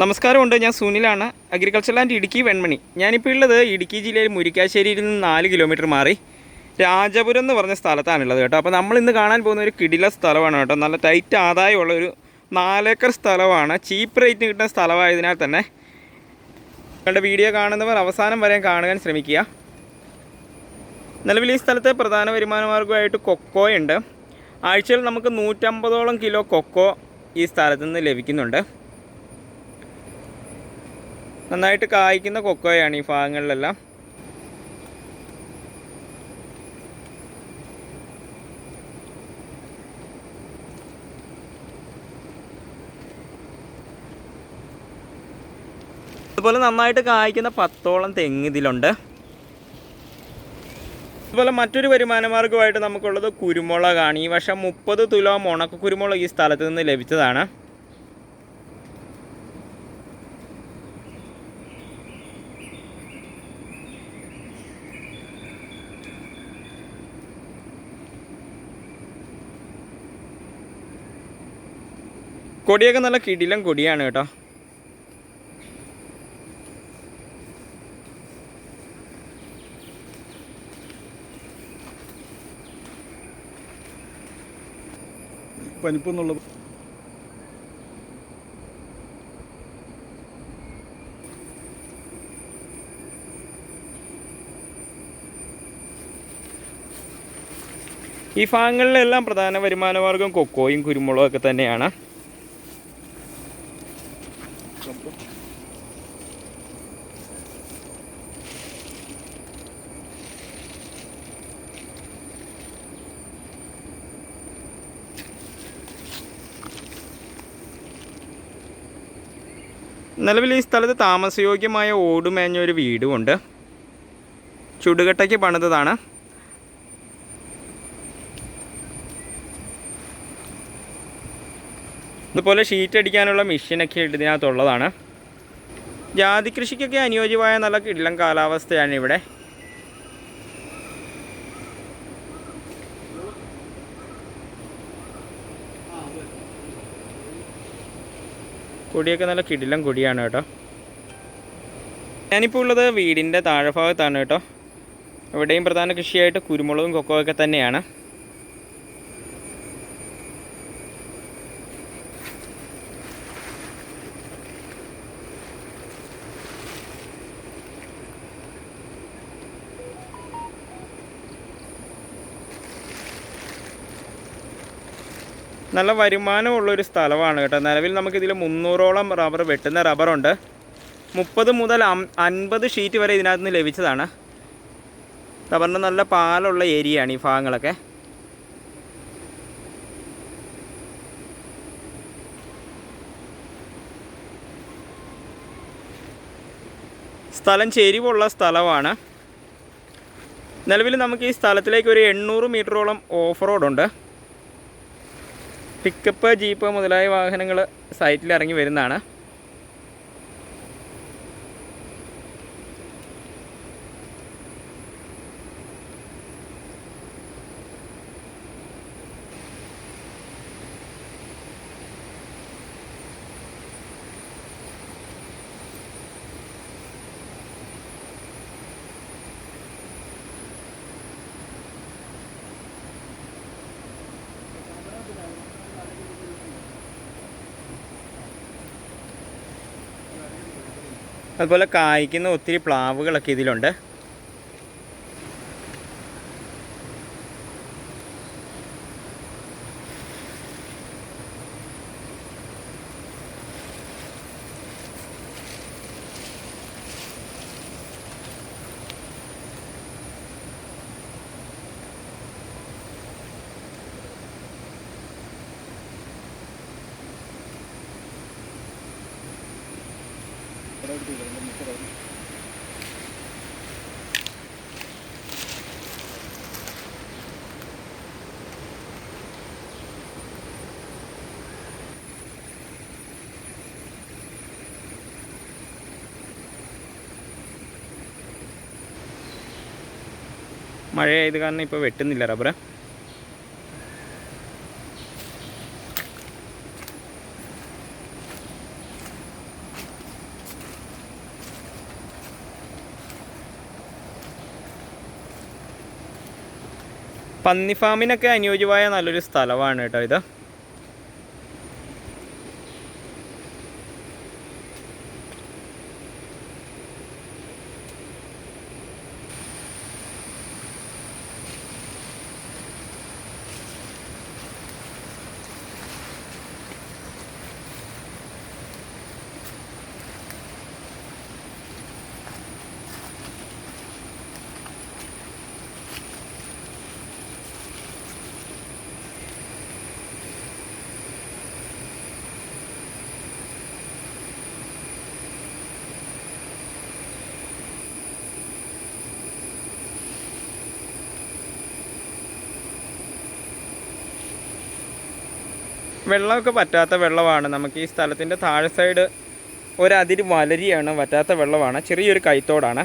നമസ്കാരമുണ്ട് ഞാൻ സുനിലാണ്. Agriculture land Idukki Venmani. ഞാനിപ്പോൾ ഉള്ളത് ഇടുക്കി ജില്ലയിൽ മുരിക്കാശ്ശേരിയിൽ നിന്ന് നാല് കിലോമീറ്റർ മാറി രാജപുരം എന്ന് പറഞ്ഞ സ്ഥലത്താണുള്ളത് കേട്ടോ. അപ്പോൾ നമ്മൾ ഇന്ന് കാണാൻ പോകുന്ന ഒരു കിടില സ്ഥലമാണ് കേട്ടോ. നല്ല ടൈറ്റ് ആദായമുള്ള ഒരു നാലേക്കർ സ്ഥലമാണ്. ചീപ്പ് റേറ്റിന് കിട്ടുന്ന സ്ഥലമായതിനാൽ തന്നെ നിങ്ങളുടെ വീഡിയോ കാണുന്നവർ അവസാനം വരെ കാണുവാൻ ശ്രമിക്കുക. നിലവിൽ ഈ സ്ഥലത്തെ പ്രധാന വരുമാന മാർഗമായിട്ട് കൊക്കോയുണ്ട് ആഴ്ചയിൽ നമുക്ക് നൂറ്റമ്പതോളം കിലോ കൊക്കോ ഈ സ്ഥലത്തു നിന്ന് ലഭിക്കുന്നുണ്ട്. നന്നായിട്ട് കായ്ക്കുന്ന കൊക്കോയാണ് ഈ ഭാഗങ്ങളിലെല്ലാം. അതുപോലെ നന്നായിട്ട് കായ്ക്കുന്ന പത്തോളം തെങ്ങ് ഇതിലുണ്ട്. അതുപോലെ മറ്റൊരു വരുമാന മാർഗമായിട്ട് നമുക്കുള്ളത് കുരുമുളകാണ്. ഈ വർഷം മുപ്പത് തുലോം ഉണക്ക കുരുമുളക് ഈ സ്ഥലത്ത് നിന്ന് ലഭിച്ചതാണ്. കൊടിയൊക്കെ നല്ല കിടിലം കൊടിയാണ് കേട്ടോ. പനിപ്പെന്നുള്ളത് ഈ ഭാഗങ്ങളിലെല്ലാം പ്രധാന വരുമാന മാർഗം കൊക്കോയും കുരുമുളകും ഒക്കെ തന്നെയാണ്. നിലവിൽ ഈ സ്ഥലത്ത് താമസയോഗ്യമായ ഓടുമേഞ്ഞ ഒരു വീടുമുണ്ട്. ചുടുകട്ടയ്ക്ക് പണിതതാണ്. ഇതുപോലെ ഷീറ്റ് അടിക്കാനുള്ള മെഷീനൊക്കെ ഇതിനകത്തുള്ളതാണ്. ജാതി കൃഷിക്കൊക്കെ അനുയോജ്യമായ നല്ല കിടിലം കാലാവസ്ഥയാണ് ഇവിടെ. കൊടിയൊക്കെ നല്ല കിടിലം കൊടിയാണ് കേട്ടോ. ഞാനിപ്പോൾ ഉള്ളത് വീടിന്റെ താഴെഭാഗത്താണ് കേട്ടോ. ഇവിടെയും പ്രധാന കൃഷിയായിട്ട് കുരുമുളകും കൊക്കോ ഒക്കെ തന്നെയാണ്. നല്ല വരുമാനമുള്ള ഒരു സ്ഥലമാണ് കേട്ടോ. നിലവിൽ നമുക്കിതിൽ മുന്നൂറോളം റബ്ബർ വെട്ടുന്ന റബ്ബറുണ്ട്. മുപ്പത് മുതൽ അൻപത് ഷീറ്റ് വരെ ഇതിനകത്ത് നിന്ന് ലഭിച്ചതാണ്. റബ്ബറിന് നല്ല പാലുള്ള ഏരിയയാണ് ഈ ഭാഗങ്ങളൊക്കെ. സ്ഥലം ചെരിവുള്ള സ്ഥലമാണ്. നിലവിൽ നമുക്ക് ഈ സ്ഥലത്തിലേക്ക് ഒരു എണ്ണൂറ് മീറ്ററോളം ഓഫ് റോഡുണ്ട്. പിക്കപ്പ് ജീപ്പ് മുതലായ വാഹനങ്ങൾ സൈറ്റിൽ ഇറങ്ങി വരുന്നതാണ്. അതുപോലെ കായ്ക്കുന്ന ഒത്തിരി പ്ലാവുകളൊക്കെ ഇതിലുണ്ട്. മഴയായത് കാരണം ഇപ്പോൾ വെട്ടുന്നില്ല റബ്ബർ പന്നി ഫാമിനൊക്കെ അനുയോജ്യമായ നല്ലൊരു സ്ഥലമാണ് കേട്ടോ ഇത്. വെള്ളമൊക്കെ പറ്റാത്ത വെള്ളമാണ്. നമുക്ക് ഈ സ്ഥലത്തിന്റെ താഴെ സൈഡ് ഒരതിര് വലരിയാണ് പറ്റാത്ത വെള്ളമാണ്. ചെറിയൊരു കൈത്തോടാണ്.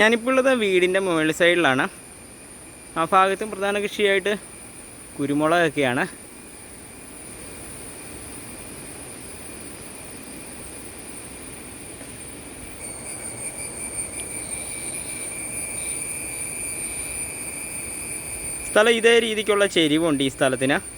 ഞാനിപ്പോൾ ഉള്ളത് വീടിന്റെ മുകളിൽ സൈഡിലാണ്. ആ ഭാഗത്തും പ്രധാന കൃഷിയായിട്ട് കുരുമുളകൊക്കെയാണ്. സ്ഥലം ഇതേ രീതിക്കുള്ള ചെരിവുണ്ട് ഈ സ്ഥലത്തിന്.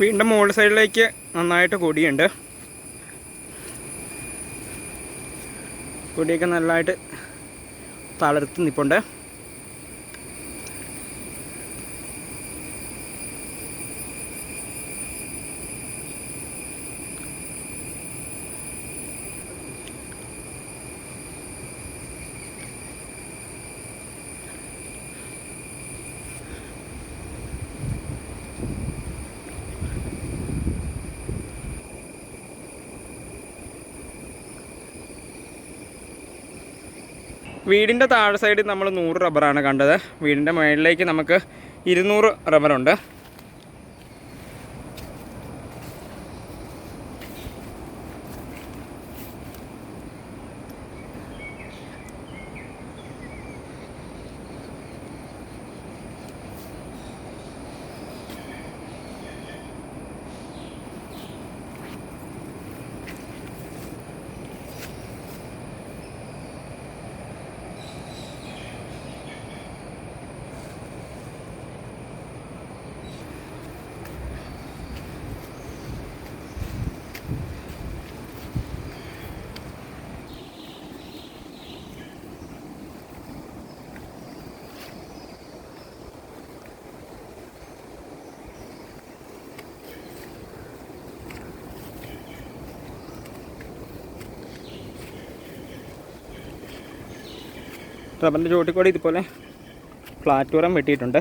വീണ്ടും മോൾ സൈഡിലേക്ക് നന്നായിട്ട് കൊടിയുണ്ട്. കൊടിയൊക്കെ നല്ലതായിട്ട് തളർത്ത് നിൽപ്പുണ്ട് വീടിന്റെ താഴെ സൈഡിൽ നമ്മൾ നൂറ് റബ്ബറാണ് കണ്ടത്. വീടിന്റെ മുകളിലേക്ക് നമുക്ക് ഇരുന്നൂറ് റബ്ബറുണ്ട് റബ്ബറിന്റെ ചുവട്ടിൽ കൂടി ഇതുപോലെ ഫ്ലാറ്റ് ഉറം വെട്ടിയിട്ടുണ്ട്.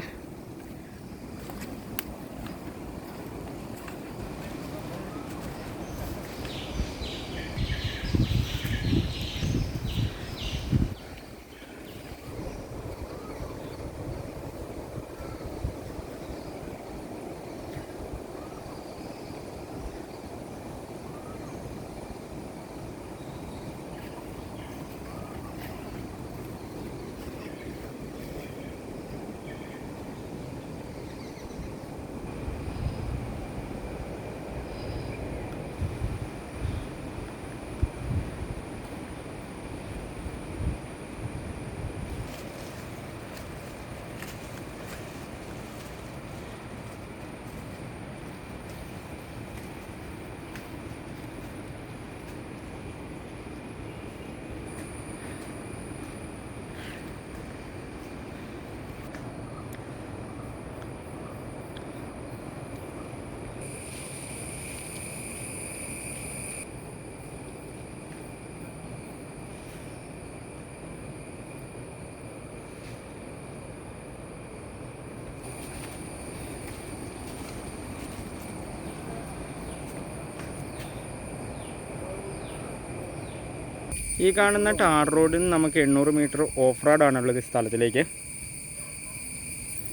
ഈ കാണുന്ന ടാർ റോഡിൽ നിന്ന് നമുക്ക് എണ്ണൂറ് മീറ്റർ ഓഫ് റോഡാണുള്ളത് സ്ഥലത്തിലേക്ക്.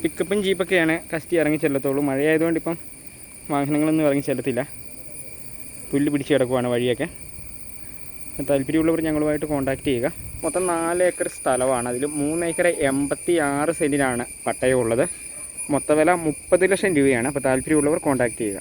പിക്കപ്പും ജീപ്പൊക്കെയാണ് കസ്റ്റി ഇറങ്ങി ചെല്ലത്തുള്ളൂ. മഴയായതുകൊണ്ട് ഇപ്പം വാഹനങ്ങളൊന്നും ഇറങ്ങി ചെല്ലത്തില്ല. പുല്ല് പിടിച്ച് കിടക്കുവാണ് വഴിയൊക്കെ. താല്പര്യമുള്ളവർ ഞങ്ങളുമായിട്ട് കോൺടാക്റ്റ് ചെയ്യുക. മൊത്തം നാല് ഏക്കർ സ്ഥലമാണ്. അതിൽ മൂന്ന് ഏക്കർ എൺപത്തി ആറ് സെന്റിനാണ് പട്ടയമുള്ളത്. മൊത്തവില മുപ്പത് ലക്ഷം രൂപയാണ്. അപ്പോൾ താല്പര്യമുള്ളവർ കോൺടാക്റ്റ് ചെയ്യുക.